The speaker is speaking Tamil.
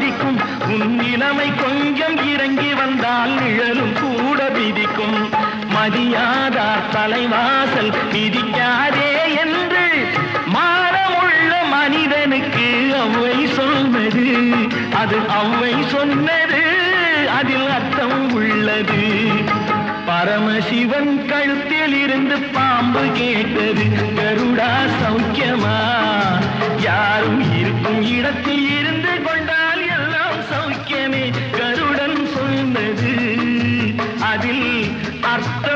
மதிக்கும் உன் இளமை கொஞ்சம் இறங்கி வந்தால் நிழலும் கூட விதிக்கும் மதியாதார் தலைவாசல் விதிக்காதே என்று மானமுள்ள மனிதனுக்கு அவ்வை சொன்னது. அது அவ்வை சொன்னது அதில் அர்த்தம் உள்ளது. பரமசிவன் கழுத்தில் இருந்து பாம்பு கேட்டது கருடா சௌக்கியமா? யாரும் இருக்கும் இடத்தில் இருந்து கொண்டு அதில் அர்த்த